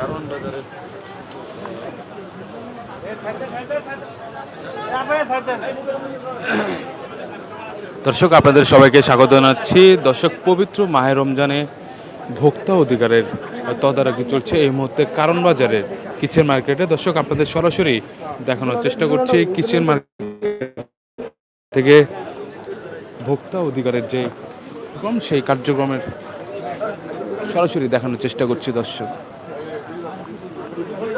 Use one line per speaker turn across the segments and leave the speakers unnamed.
কারণ বাজারের দর্শক, আপনাদের সবাইকে স্বাগত জানাচ্ছি। দর্শক, পবিত্র মাহের রমজানে ভোক্তা অধিকারের তদারকি চলছে। এই মুহূর্তে কারণ বাজারের কিচেন মার্কেটে। দর্শক, আপনাদের সরাসরি দেখানোর চেষ্টা করছি। কিচেন মার্কেট থেকে ভোক্তা অধিকারের যে সেই কার্যক্রমের সরাসরি দেখানোর চেষ্টা করছি দর্শক।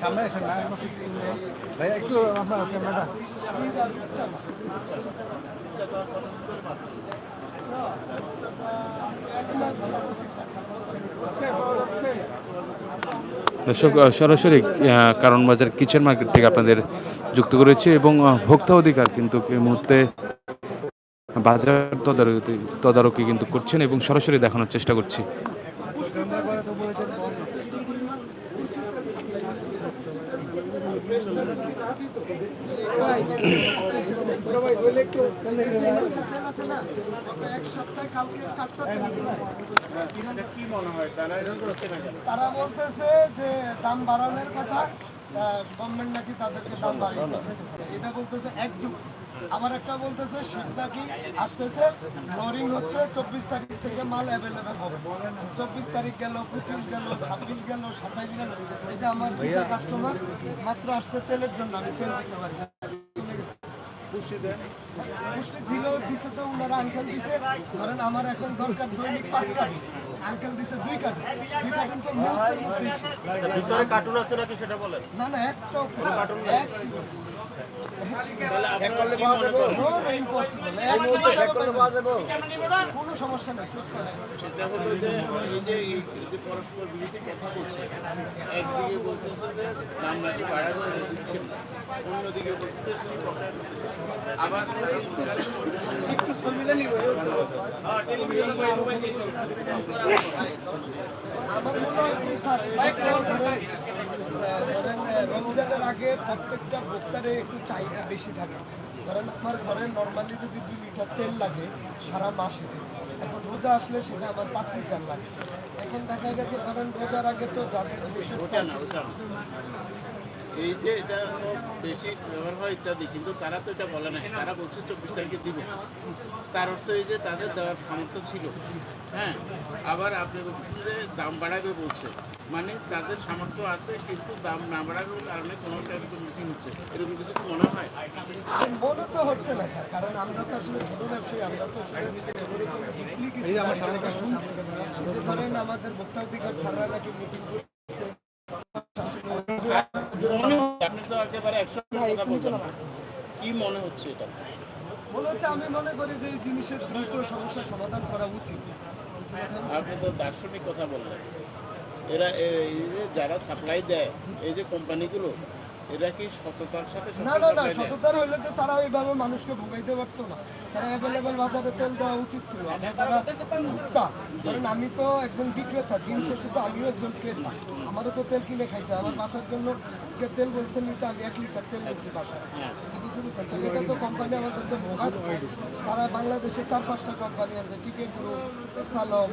সামনে এসেন না ভাই, একটু আপনার ক্যামেরাটা।
দর্শক সরাসরি কারণ বাজার কিচেন মার্কেট থেকে আপনাদের যুক্ত করেছি এবং ভোক্তা অধিকার কিন্তু এই মুহূর্তে বাজার তদারকি তদারকি কিন্তু করছেন এবং সরাসরি দেখানোর চেষ্টা করছি।
তারা বলতেছে যে দাম বাড়ানোর কথা গভর্নমেন্ট নাকি তাদেরকে দাম বাড়িয়ে এটা বলতেছে এক যুক্তি আবার একটা বলতেছে শীত নাকি আসতেছে লোরিং হচ্ছে চব্বিশ তারিখ থেকে মাল অ্যাভেলেবেল হবে চব্বিশ তারিখ গেল পঁচিশ গেল ছাব্বিশ গেল সাতাইশ গেল এই যে আমার দুইটা কাস্টমার মাত্র আসছে তেলের জন্য, আমি তেল দিতে পারি। পুষ্টি দিলেও দিছে তো ওনারা আঙ্কেল দিছে। ধরেন আমার এখন দরকার দৈনিক পাঁচ কাঠ। আঙ্কেল দিছে দুই কাঠ। দুই কার্টুন তো মুহূর্তের
ভিতরে কার্টুন আছে নাকি সেটা বলেন?
না না একটাও কার্টুন এক কোনো সমস্যা নেই
পরস্পর বিরোধী কথা বলছে একদিকে বলতেছে যে দাম নাকি দিচ্ছে না অন্যদিকে বলতেছে সেই আবার একটু সংবিধান
আমার মনে হয় স্যার ধরেন রমজানের আগে প্রত্যেকটা ভোক্তারে একটু চাহিদা বেশি থাকে। ধরেন আমার ঘরে নর্মালি যদি দুই লিটার তেল লাগে সারা মাসে এখন রোজা আসলে সেটা আমার পাঁচ লিটার লাগে। এখন দেখা গেছে ধরেন রোজার আগে তো যাদের যেসব
এই যে এটা বেশি ব্যবহার হয় ইত্যাদি কিন্তু তারা তো এটা বলে না তারা বলছে চব্বিশ তারিখে দিব। তার অর্থ এই যে তাদের দেওয়ার ক্ষমতা ছিল। হ্যাঁ আবার আপনি বলছেন যে দাম বাড়াবে বলছে। মানে তাদের সামর্থ্য আছে কিন্তু দাম না বাড়ানোর কারণে কোনো একটা মিসিং হচ্ছে। এরকম কিছু কি মনে হয়?
মনে তো হচ্ছে না স্যার কারণ আমরা তো আসলে ছোট ব্যবসায়ী আমরা তো ধরেন আমাদের ভোক্তা অধিকার স্যাররা নাকি মিটিং করছে।
আপনি তো একেবারে একশো কথা বলছেন কি মনে হচ্ছে এটা?
মনে হচ্ছে আমি মনে করি যে এই জিনিসের দ্রুত সমাধান করা উচিত। বুঝতে
আপনি তো দার্শনিক কথা বললেন। এরা এই যে যারা সাপ্লাই দেয় এই যে কোম্পানিগুলো এরা কি সততার সাথে
না না না সততার হইলে তো তারা ওইভাবে মানুষকে ভোগাইতে পারতো না। তারা অ্যাভেলেবেল বাজারে তেল দেওয়া উচিত ছিল। আমরা তারা ভোক্তা কারণ আমি তো একজন বিক্রেতা দিন শেষে তো আমিও একজন ক্রেতা। আমারও তো তেল কিনে খাইতে আমার বাসার জন্য তেল বলছেন নিতে আমি এক লিটার তেল নিয়েছি বাসায়। এটা তো কোম্পানি আমাদেরকে ভোগাচ্ছে। তারা বাংলাদেশে চার পাঁচটা কোম্পানি আছে টিকে গ্রুপ সালম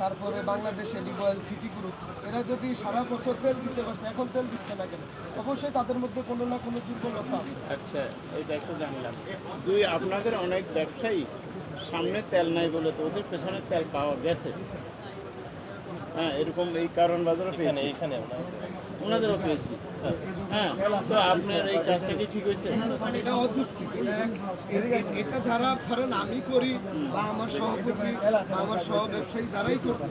তারপরে বাংলাদেশে লিবয়েল সিটি গ্রুপ এরা যদি সারা বছর তেল দিতে পারছে এখন তেল দিচ্ছে না কেন? অবশ্যই তাদের মধ্যে কোনো না কোনো দুর্বলতা আছে।
আচ্ছা এটা একটু জানলাম। দুই আপনাদের অনেক ব্যবসায়ী সামনে তেল নাই বলে তো ওদের পেছনে তেল পাওয়া গেছে। হ্যাঁ এরকম এই কারণ বাজারও পেয়েছি। এখানে ওনাদেরও পেয়েছি। হ্যাঁ তো আপনার এই কাজটা কি ঠিক হয়েছে?
এটা অযৌক্তিক। এটা যারা ধরেন আমি করি বা আমার সহকর্মী আমার সহ ব্যবসায়ী যারাই করছে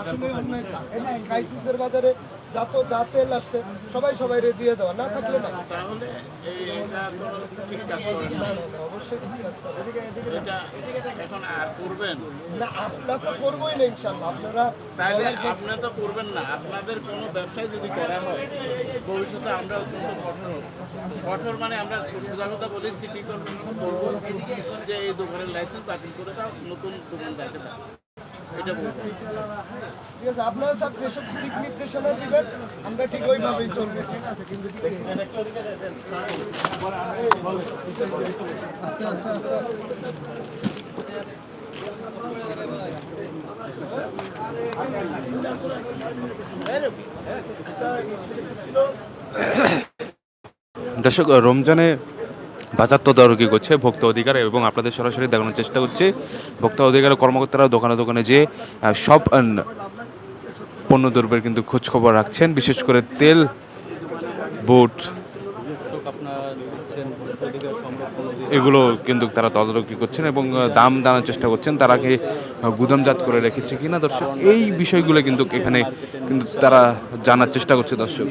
আসলে অন্যায় কাজ ক্রাইসিসের বাজারে যত যা তেল আসছে সবাই সবাই দিয়ে দেওয়া না থাকলে না।
তাহলে তো
অবশ্যই না আপনারা করবোই না ইনশাল্লাহ আপনারা
তাহলে আপনারা তো করবেন না আপনাদের কোনো ব্যবসায় যদি করা হয় ভবিষ্যতে আমরা অত্যন্ত কঠোর হব। কঠোর মানে আমরা সোজা কথা বলি সিটি কর্পোরেশন বলব যে এই দোকানের লাইসেন্স বাতিল করে দাও নতুন দোকান দেখে
ঠিক আছে আপনারা স্যার যেসব দিক নির্দেশনা দিবেন আমরা ঠিক ওইভাবেই চলবো ঠিক কিন্তু
দর্শক রমজানে বাজার তদারকি করছে, ভোক্তা অধিকার এবং আপনাদের সরাসরি দেখানোর চেষ্টা করছে। ভোক্তা অধিকারের কর্মকর্তারা দোকানে দোকানে যে সব পণ্য দ্রব্যের কিন্তু খোঁজ খবর রাখছেন, বিশেষ করে তেল, বুট, এগুলো কিন্তু তারা তদারকি করছেন এবং দাম জানার চেষ্টা করছেন। তারা কি গুদামজাত করে রেখেছে কিনা দর্শক, এই বিষয়গুলো কিন্তু এখানে কিন্তু তারা জানার চেষ্টা করছে দর্শক।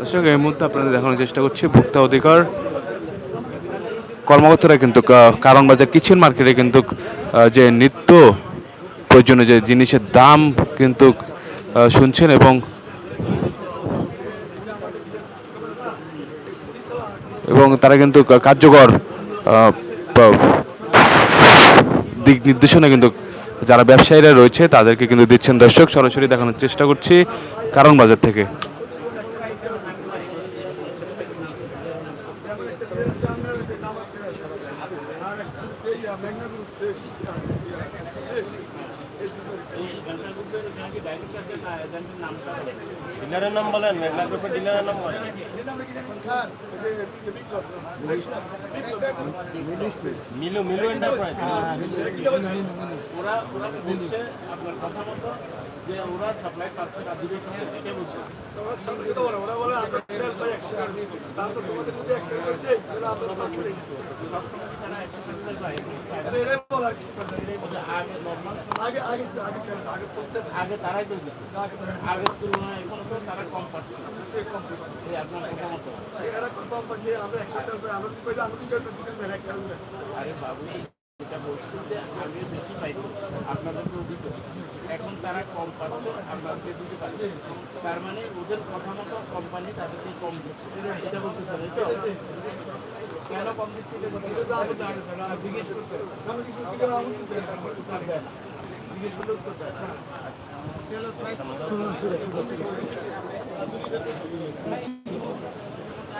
দর্শক, এই মুহূর্তে আপনাদের দেখানোর চেষ্টা করছি ভোক্তা অধিকার। কর্মকর্তারা কিন্তু কারণ বাজার কিচেন মার্কেটে কিন্তু যে নিত্য প্রয়োজনীয় যে জিনিসের দাম কিন্তু শুনছেন এবং এবং তারা কিন্তু কার্যকর দিক নির্দেশনা কিন্তু যারা ব্যবসায়ীরা রয়েছে তাদেরকে কিন্তু দিচ্ছেন দর্শক। সরাসরি দেখানোর চেষ্টা করছি কারণ বাজার থেকে।
নাম বলেন মেঘলা গ্রুপের ডিলারের নাম বলেন। মিলু মিলু এন্টারপ্রাইজ
ওরা ওরা বলছে আপনার কথা মতো যে ওরা সাপ্লাই পাচ্ছে না দিবে। কিনা এটা বলছে আগে তারাই তো। আগের তুলনায় এখন তো তারা কম পাচ্ছে। এই আপনার কথা মতো আরে বাবু এটা বলছি যে আমি বেশি পাইব আপনাদেরকে দিত এখন তারা কম পাচ্ছে আপনাদেরকে দিতে পারছে তার মানে ওদের কথা মতো কোম্পানি তাদেরকে কম দিচ্ছে। এটা বলতেছে তাই তো? কেন কম দিচ্ছে বলতে? জিজ্ঞেস করছে জিজ্ঞেস করলে উত্তর দেয়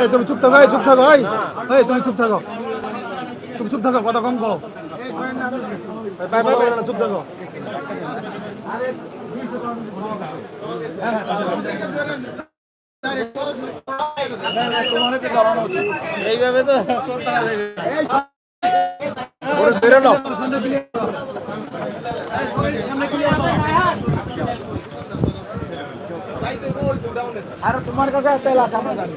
এই তুমি চুপ থাকো এই চুপ থাকো এই। এই তুমি চুপ থাকো। তুমি চুপ থাকো কথা কম করো বাই বাই বাই চুপ থাকো।
এইভাবে তো
আরে তোমার কাছে তেল আছে আমরা জানি।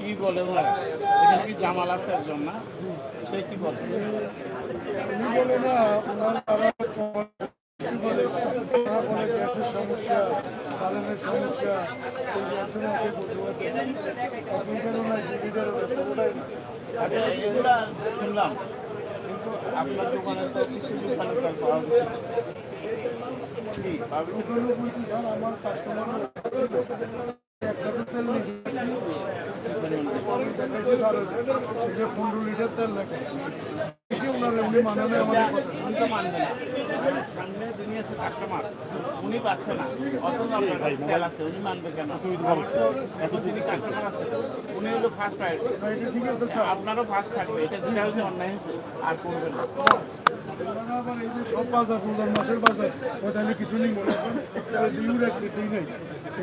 কি বলে ভাই? এখানে কি জামাল আছে একজন না? সে কি বলে?
বলে না ওনার তারা কি বলে ওনারা বলে গ্যাসের সমস্যা কারেন্টের সমস্যা এই একজন একে প্রতিবাদ কম্পিউটারও নাই ডিভিডারও নাই পুরোটাই না
আচ্ছা এগুলা শুনলাম কিন্তু আপনার দোকানে তো কিছু দোকানে পাওয়া গেছে
আমার কাস্টমার পনেরো লিটার তেল উনি মানে না আমাদের কথা।
উনি তো মানবে না সামনে যিনি আছে কাস্টমার উনি পাচ্ছে না। অথচ আপনার কাছে তেল আছে উনি মানবে কেন? এত যিনি কাস্টমার আছে উনি হলো ফার্স্ট প্রায়োরিটি
ঠিক আছে
আপনারও ফার্স্ট থাকবে এটা যেটা হচ্ছে অন্যায় হয়েছে আর করবে না।
আবার এই যে সব বাজার মাসের বাজার ও তাহলে কিছু নেই মনে করেন। রাখছে দিই নাই।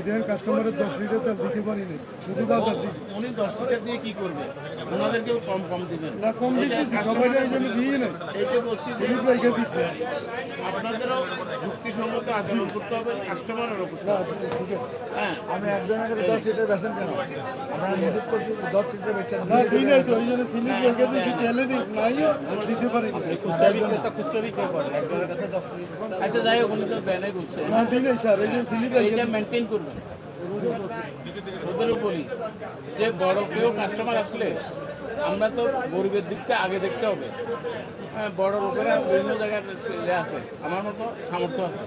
দেখেন কাস্টমারের দশ লিটার তেল দিতে পারি নাই শুধু বাজার দিচ্ছে।
উনি দশ লিটার দিয়ে কি করবে? ওনাদেরকেও কম কম দিবেন।
না কম দিতেছি সবাই এই জন্য দিই নাই।
এইটা বলছি
রেখে দিচ্ছি
আপনাদেরও যুক্তিসঙ্গত আচরণ করতে হবে কাস্টমারেরও করতে
না
হবে।
ঠিক আছে।
হ্যাঁ।
আমি একজনের কাছে দশ লিটার বেছেন কেন? আমরা নিষেধ করছি দশ লিটার বেচছেন
না দিই নাই তো এই জন্য স্লিপ রেখে দিচ্ছি তেলে দিই নাই দিতে পারি না।
আচ্ছা যাই হোক উনি তো ব্যানে করছে
না দিই নাই স্যার এই যে স্লিপ রেখে
এইটা মেনটেন করবেন। ওদেরও বলি যে বড় কেউ কাস্টমার আসলে আমরা তো গরিবের দিকটা আগে দেখতে হবে। হ্যাঁ বড় লোকেরা বিভিন্ন জায়গায় আছে। আমার মতো সামর্থ্য আছে।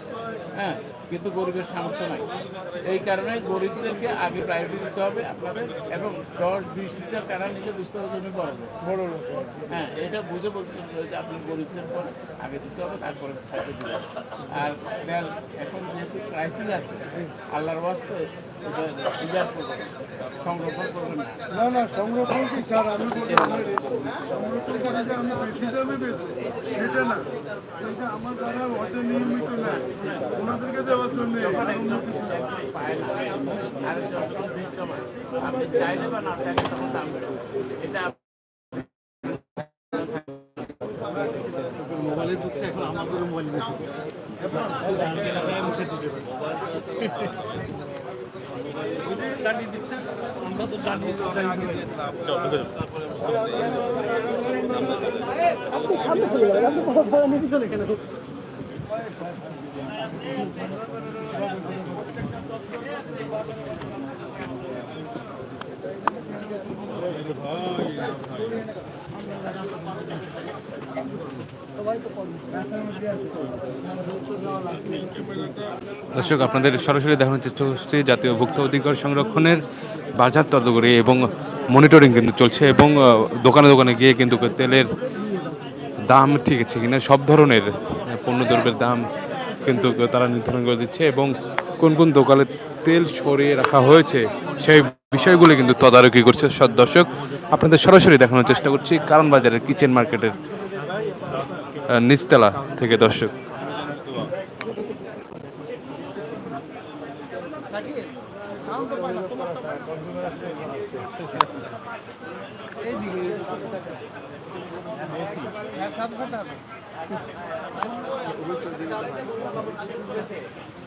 হ্যাঁ কিন্তু গরিবের সামর্থ্য নাই। এই কারণে গরিবদেরকে আগে প্রায়োরিটি দিতে হবে আপনাদের এবং দশ বিশ লিটার কারা নিজে বুঝতে হবে বড়
বড় লোক
হ্যাঁ এটা বুঝে বলতে যে আপনি গরিবদের পরে আগে দিতে হবে তারপরে খাইতে দিতে আর তেল এখন যেহেতু ক্রাইসিস আছে আল্লাহর বাস্তে না
না, সংরক্ষণ কি, স্যার? আমি সংরক্ষণ করা যে আমি বেশি দামে বেচবো, সেটা না। সেটা আমার দ্বারা হয়তো নিয়মিত না ওনাদেরকে দেওয়ার জন্য আর অন্য কিছু না
পায় না আর যখন ভিড় জমায় আপনি চাইলে বা না চাইলে তখন দাম বেড়ে এটা
দর্শক, আপনাদের সরাসরি দেখানোর চেষ্টা করছি জাতীয় ভোক্তা অধিকার সংরক্ষণের বাজার তদগরি এবং মনিটরিং কিন্তু চলছে এবং দোকানে দোকানে গিয়ে কিন্তু তেলের দাম ঠিক আছে কিনা, সব ধরনের পণ্য দ্রব্যের দাম কিন্তু তারা নির্ধারণ করে দিচ্ছে এবং কোন কোন দোকানে তেল সরিয়ে রাখা হয়েছে সেই বিষয়গুলো কিন্তু তদারকি করছে সব দর্শক। আপনাদের সরাসরি দেখানোর চেষ্টা করছি কারণ বাজারের কিচেন মার্কেটের নিচতলা থেকে দর্শক।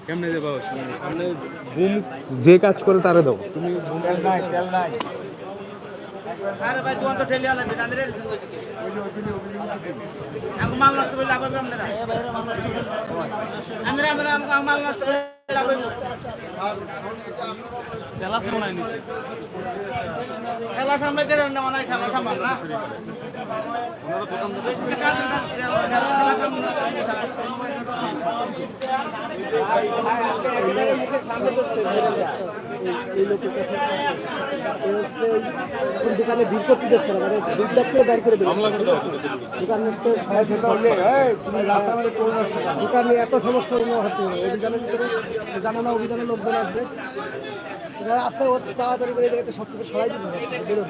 কেমনে দেবো? সামনে বুম যে কাজ করে তারা দেবো। তুমি
তেল নাই তেল নাই।
আরে ভাই তোমার তো ঠেলে আলাদা তাদের আমাকে মাল নষ্ট করে লাভ হবে আপনারা? আমরা আমরা আমাকে মাল নষ্ট করে লাভ হবে।
তেল আছে নিচে
খেলা সামলাইতে খেলা না।
দোকানে ভিড় মানে দুধটাকে বের করে দেবে দোকানের তো তুমি রাস্তার দোকানে এত সমস্যা হচ্ছে অভিযানের ভিতরে জানা না অভিযানের লোকজন আসবে যারা আছে ও তাড়াতাড়ি করে সব কিছু সরাই হবে বেরোন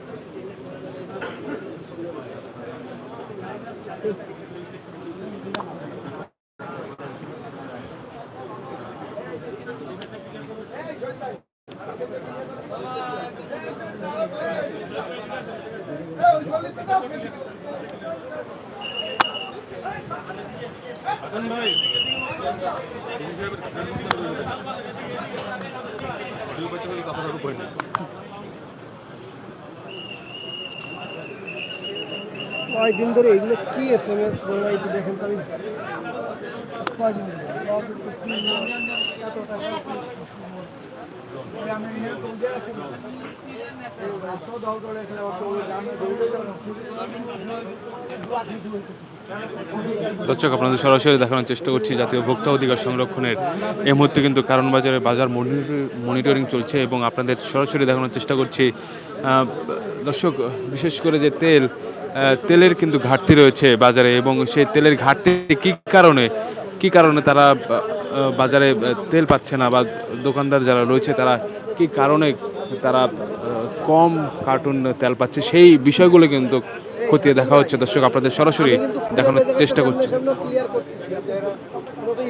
কয়দিন ধরে এগুলো কি এস এম এস একটু দেখেন তো আমি। কয়দিন
দর্শক, আপনাদের সরাসরি দেখানোর চেষ্টা করছি জাতীয় ভোক্তা অধিকার সংরক্ষণের। এই মুহূর্তে কিন্তু কারণ বাজারে বাজার মনিটরিং চলছে এবং আপনাদের সরাসরি দেখানোর চেষ্টা করছি। দর্শক, বিশেষ করে যে তেল তেলের কিন্তু ঘাটতি রয়েছে বাজারে এবং সেই তেলের ঘাটতি কী কারণে? কী কারণে তারা বাজারে তেল পাচ্ছে না বা দোকানদার যারা রয়েছে তারা কী কারণে তারা কম কার্টুন তেল পাচ্ছে, সেই বিষয়গুলো কিন্তু খতিয়ে দেখা হচ্ছে। দর্শক, আপনাদের সরাসরি দেখানোর চেষ্টা করছি।
সামনে ক্লিয়ার করতেছি আপনারা পুরোটাই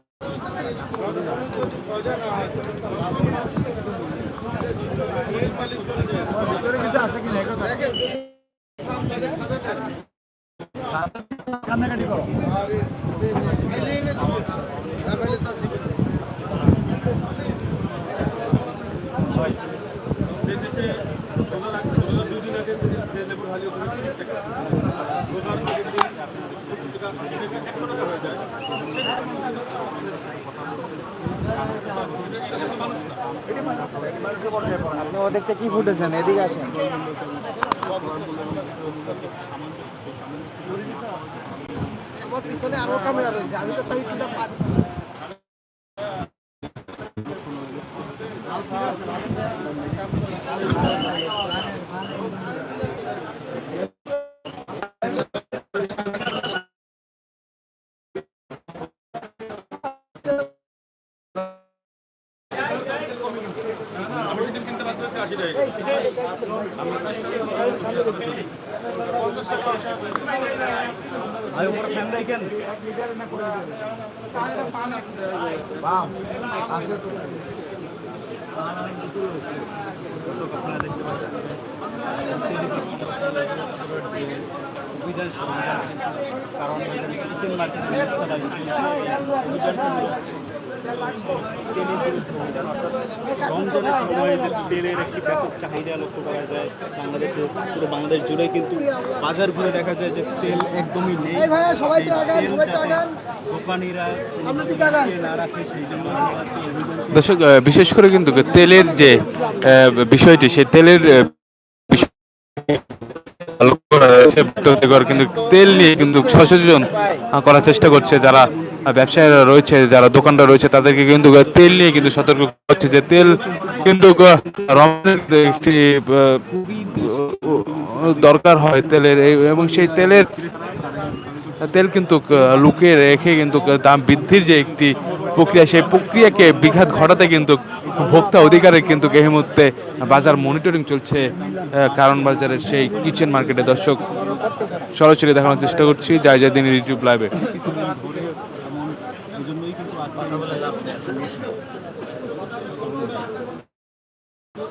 স্ক্রিন আসছে অডিওটা ক্লিয়ার রাখেন সামনে সামনে শোনা যায়
এ ভাই এ
আপনি ওদেরকে কি ফুটেছেন এদিকে আসেন।
আমি তো পুরো পাচ্ছি
রমজানের সময় তেলের একটি ব্যাপক চাহিদা লক্ষ্য করা যায় বাংলাদেশে পুরো বাংলাদেশ জুড়ে কিন্তু বাজার ঘুরে দেখা যায় যে তেল একদমই নেই অভিযান
দর্শক বিশেষ করে কিন্তু তেলের যে বিষয়টি সেই তেলের বিষয়- করা কিন্তু তেল নিয়ে কিন্তু সচেতন করার চেষ্টা করছে যারা ব্যবসায়ীরা রয়েছে, যারা দোকানদার রয়েছে, তাদেরকে কিন্তু তেল নিয়ে কিন্তু সতর্ক করছে যে তেল কিন্তু একটি দরকার হয় তেলের, এবং সেই তেলের তেল কিন্তু লুকিয়ে রেখে কিন্তু দাম বৃদ্ধির যে একটি প্রক্রিয়া, সেই প্রক্রিয়াকে বিঘাত ঘটাতে কিন্তু ভোক্তা অধিকারের কিন্তু এই মুহূর্তে বাজার মনিটরিং চলছে কারণ বাজারের সেই কিচেন মার্কেটে দর্শক, সরাসরি দেখানোর চেষ্টা করছি যাই যাই দিন ইউটিউব লাইভে